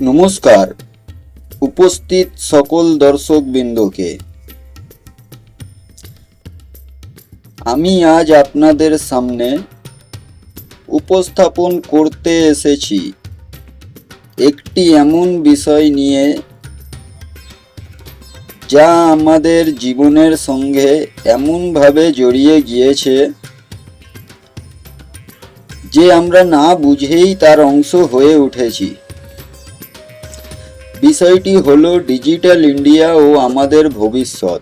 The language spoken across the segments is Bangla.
নমস্কার। উপস্থিত সকল দর্শকবৃন্দকে। আমি আজ আপনাদের সামনে উপস্থাপন করতে এসেছি। একটি এমন বিষয় নিয়ে যা আমাদের জীবনের সঙ্গে এমনভাবে জড়িয়ে গিয়েছে যে আমরা না বুঝেই তার অংশ হয়ে উঠেছি। বিষয়টি হলো ডিজিটাল ইন্ডিয়া ও আমাদের ভবিষ্যৎ।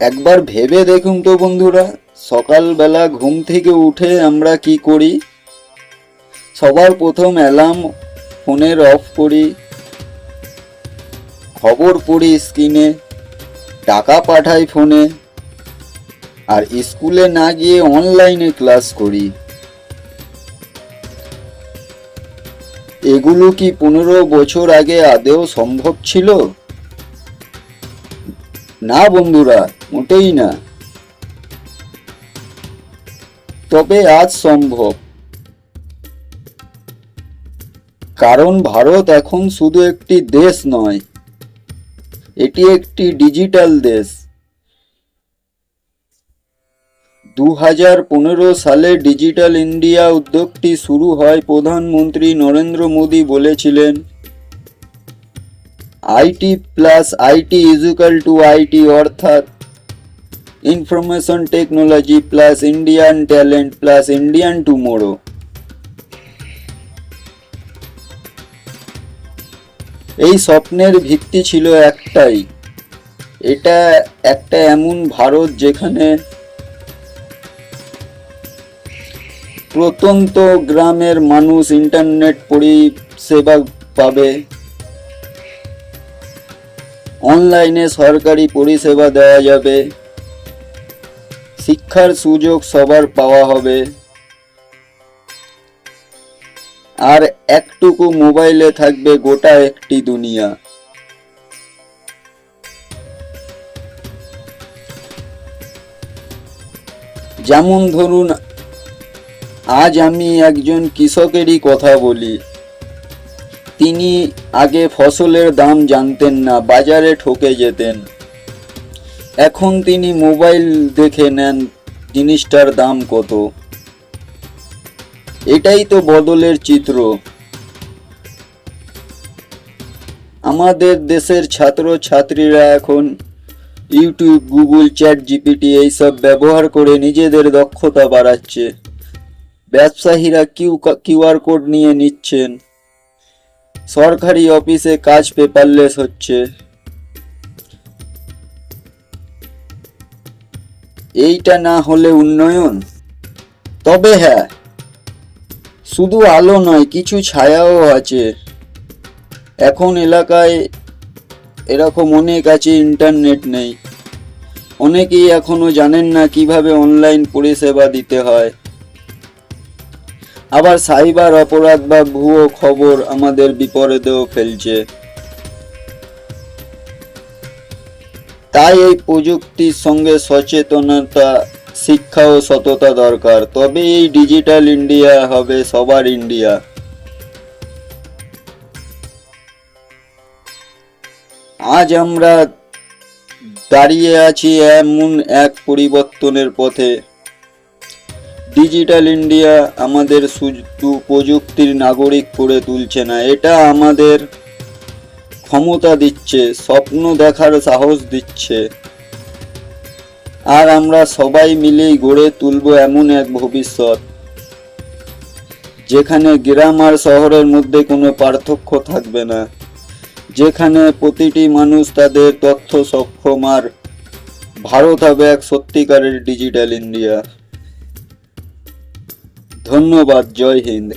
একবার ভেবে দেখুন তো বন্ধুরা, সকালবেলা ঘুম থেকে উঠে আমরা কি করি? সবার প্রথম অ্যালার্ম ফোনের অফ করি, খবর পড়ি স্ক্রিনে, টাকা পাঠাই ফোনে আর স্কুলে না গিয়ে অনলাইনে ক্লাস করি। এগুলো কি পনেরো বছর আগে আদেও সম্ভব ছিল? না বন্ধুরা, মোটেই না। তবে আজ সম্ভব। কারণ ভারত এখন শুধু একটি দেশ নয়, এটি একটি ডিজিটাল দেশ। দু হাজার পনেরো সালে ডিজিটাল ইন্ডিয়া উদ্যোগটি শুরু হয় প্রধানমন্ত্রী নরেন্দ্র মোদী বলেছিলেন। IT plus IT equal to IT অর্থাৎ information technology plus Indian talent plus Indian tomorrow. এই স্বপ্নের ভিত্তি ছিল একটাই, এটা একটা এমন ভারত যেখানে প্রত্যন্ত গ্রামের মানুষ ইন্টারনেট পরিষেবা পাবে। অনলাইনে সরকারি পরিষেবা দেওয়া যাবে। শিক্ষার সুযোগ সবার পাওয়া হবে। আর একটুকু মোবাইলে থাকবে গোটা একটি দুনিয়া। যেমন ধরুন আজ আমি একজন কৃষকেরই কথা বলি। তিনি আগে ফসলের দাম জানতেন না, বাজারে ঠকে যেতেন। এখন তিনি মোবাইল দেখে নেন জিনিসটার দাম কত। এটাই তো বদলের চিত্র। আমাদের দেশের ছাত্র ছাত্রীরা এখন ইউটিউব, গুগল, চ্যাট জিপিটি এইসব ব্যবহার করে নিজেদের দক্ষতা বাড়াচ্ছে। ব্যবসায়ীরা কিউ কিউআর কোড নিয়ে নিচ্ছেন। সরকারি অফিসে কাজ পেপারলেস হচ্ছে। এইটা না হলে উন্নয়ন? তবে হ্যাঁ শুধু আলো নয়, কিছু ছায়াও আছে। এখন এলাকায় এরকম অনেক আছে ইন্টারনেট নেই। অনেকেই এখনও জানেন না কীভাবে অনলাইন পরিষেবা দিতে হয়। আবার সাইবার অপরাধ বা ভুয়ো খবর আমাদের বিপরীতেও ফেলছে। তাই এই প্রযুক্তির সঙ্গে সচেতনতা, শিক্ষা ও সততা দরকার। তবে এই ডিজিটাল ইন্ডিয়া হবে সবার ইন্ডিয়া। আজ আমরা দাঁড়িয়ে আছি এমন এক পরিবর্তনের পথে। ডিজিটাল ইন্ডিয়া আমাদের প্রযুক্তির নাগরিক করে তুলছে না। এটা আমাদের ক্ষমতা দিচ্ছে, স্বপ্ন দেখার সাহস দিচ্ছে। আর আমরা সবাই মিলেই গড়ে তুলব এমন এক ভবিষ্যৎ, যেখানে গ্রাম আর শহরের মধ্যে কোনো পার্থক্য থাকবে না, যেখানে প্রতিটি মানুষ তাদের তথ্য সক্ষম আর ভারত হবে এক সত্যিকারের ডিজিটাল ইন্ডিয়া ধন্যবাদ জয় হিন্দ।